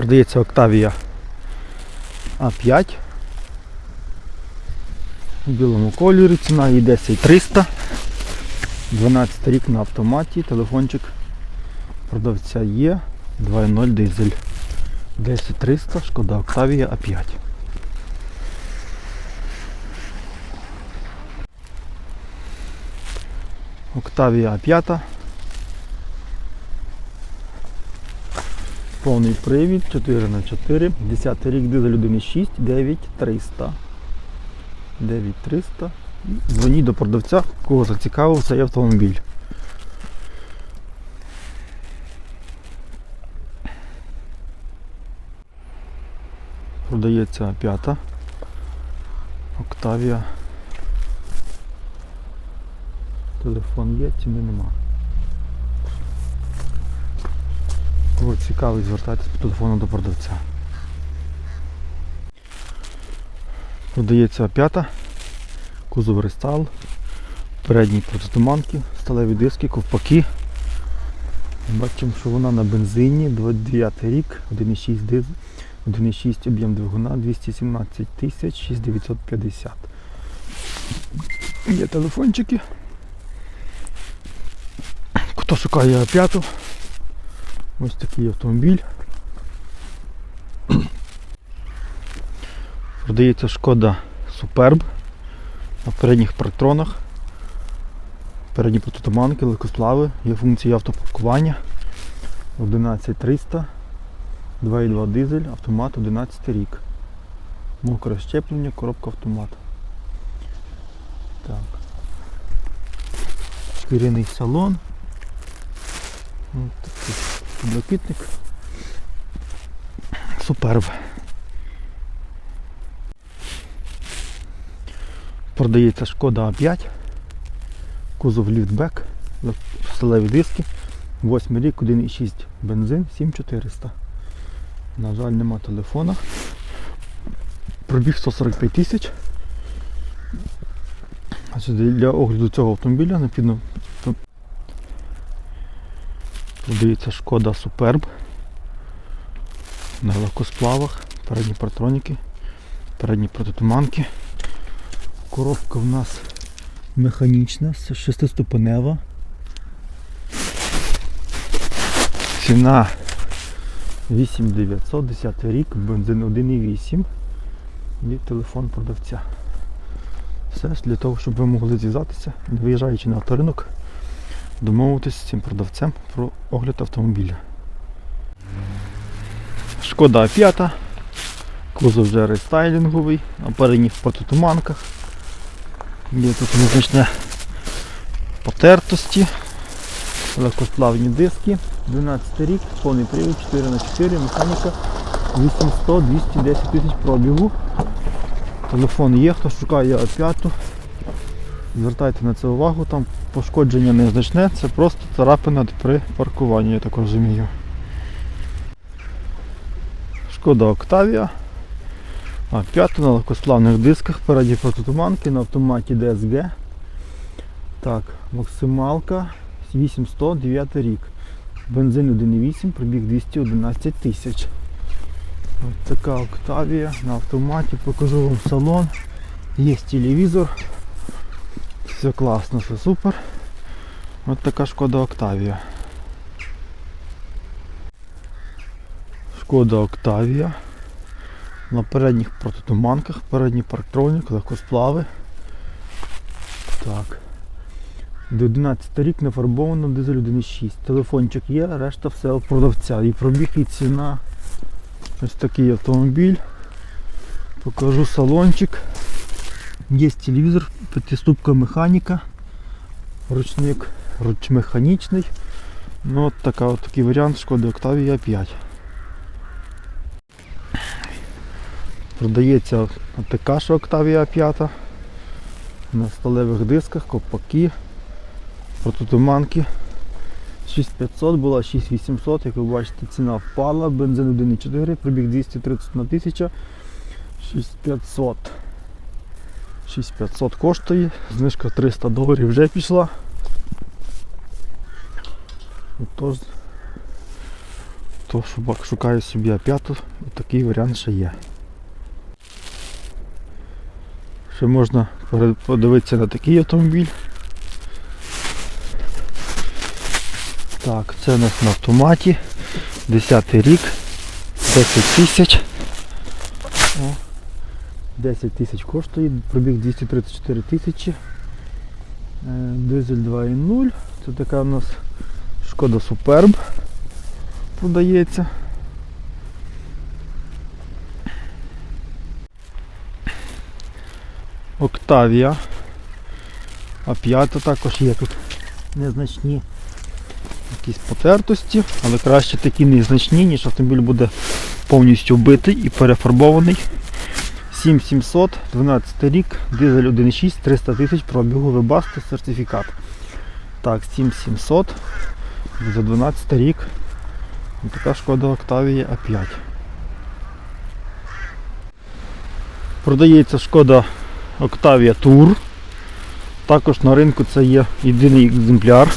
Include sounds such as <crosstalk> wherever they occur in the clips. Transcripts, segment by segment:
Продається Octavia А5. У білому кольорі ціна її 10300. 12 рік на автоматі. Телефончик продавця є 2.0 дизель. 10300, шкода Octavia А5. Octavia А5. Повний привід 4х4, 10 рік дизель 1.6, 9300. 9300. Дзвоніть до продавця, кого зацікавив цей автомобіль. Продається п'ята. Октавія. Телефон є, ціни нема. Кого цікавить, звертайтесь по телефону до продавця. Продається п'ята, кузов рестайл, передні протитуманки, сталеві диски, ковпаки. Бачимо, що вона на бензині, 29 рік, 1,6 1,6 об'єм двигуна, 217 тисяч 6950. Є телефончики. Хто шукає п'яту, ось такий автомобіль. <clears throat> Продається шкода Superb на передніх партронах. Передні протитуманки, легкосплави, є функція автопаркування 11300, 2.2 дизель, автомат 11 рік. Мокре щеплення, коробка автомат. Так. Шкіряний салон. Ось такий блакитник. Суперб. Продається шкода А5, кузов ліфтбек, сталеві диски, 8 рік, 1,6 бензин, 7400. На жаль, нема телефона. Пробіг 145 тисяч. Для огляду цього автомобіля необхідно продається шкода Superb на легкосплавах, передні партроніки, передні протитуманки. Коробка в нас механічна, шестиступенева. Ціна 8900, 10 рік, бензин 1,8 і телефон продавця. Все ж для того, щоб ви могли зв'язатися, не виїжджаючи на авторинок, домовитися з цим продавцем про огляд автомобіля. Шкода 5, кузов вже рестайлінговий, на передніх протитуманках. Є тут незначне потертості, легкосплавні диски, 12 рік, повний привід 4х4, механіка 800-210 тисяч пробігу. Телефон є, хто шукає А5. Звертайте на це увагу, там пошкодження незначне, це просто царапина при паркуванні, я так розумію. Шкода Octavia. А п'яту на легкосплавних дисках, переді протитуманки на автоматі DSG. Так, максималка 800, 9 рік. Бензин 1,8, пробіг 211 тисяч. Ось така Octavia на автоматі, покажу вам салон. Є телевізор. Все класно, все супер. Ось така шкода Octavia. Шкода Octavia. На передніх протитуманках, передній парктронік, легкосплави. Так. До 11 рік не фарбовано дизель 1.6. Телефончик є, решта все у продавця. І пробіг і ціна. Ось такий автомобіль. Покажу салончик. Є телевізор, п'ятиступка механіка, ручник ручмеханічний. Ну от така, от такий варіант Шкоди Octavia 5. Продається ж Octavia 5 на сталевих дисках, копаки, протитуманки. 6500 була 6800, як ви бачите, ціна впала, бензин 1,4, пробіг 231 тисяча, 6500. 6500 коштує, знижка 300 доларів вже пішла. Отож, Хто шуба- шукає собі А5, такий варіант ще є. Ще можна подивитися на такий автомобіль. Так, це у нас на автоматі. 10 рік. 10 тисяч. О, 10 тисяч коштує, пробіг 234 тисячі. Е, Дизель 2.0. Це така у нас шкода Суперб продається. Октавія. А п'ята також є тут незначні якісь потертості, але краще такі незначні, ніж автомобіль буде повністю вбитий і перефарбований. 7700, 12 рік, дизель 1.6, 300 тисяч пробігу, вибасти сертифікат. Так, 7700 за 12 рік. Така шкода Octavia A5. Продається шкода Octavia Tour. Також на ринку це є єдиний екземпляр.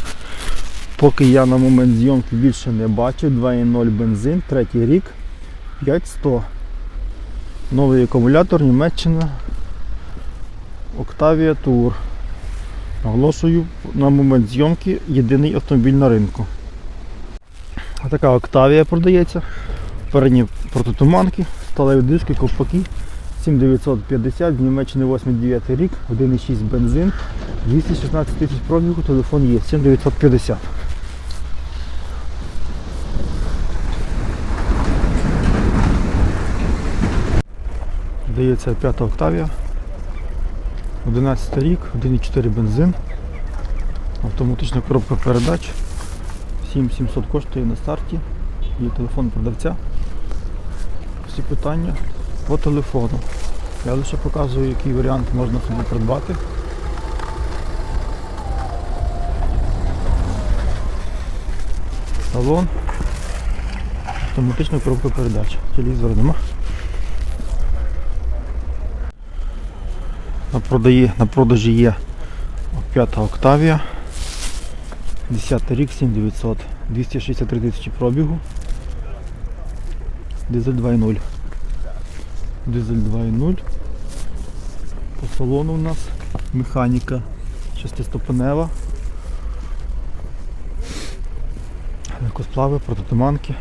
Поки я на момент зйомки більше не бачив. 2.0 бензин, третій рік, 5100. Новий акумулятор, Німеччина. Octavia Tour. Наголошую, на момент зйомки єдиний автомобіль на ринку. Така Octavia продається. Передні протитуманки, сталеві диски, ковпаки. 7950, з Німеччини 8-9 рік, 1,6 бензин, 216 тисяч пробігу, телефон є, 7950. Дається 5 Octavia, 11 рік, 1,4 бензин, автоматична коробка передач, 7700 коштує на старті, є телефон продавця. Всі питання по телефону. Я лише показую, який варіант можна собі придбати. Салон. Автоматична коробка передач. Телевізора нема. На, продаї, на продажі є 5 Octavia. 10 рік, 7900. 263 тисячі пробігу. Дизель 2.0. Дизель 2.0. По салону у нас механіка шестиступенева. Легкосплави, протитуманки.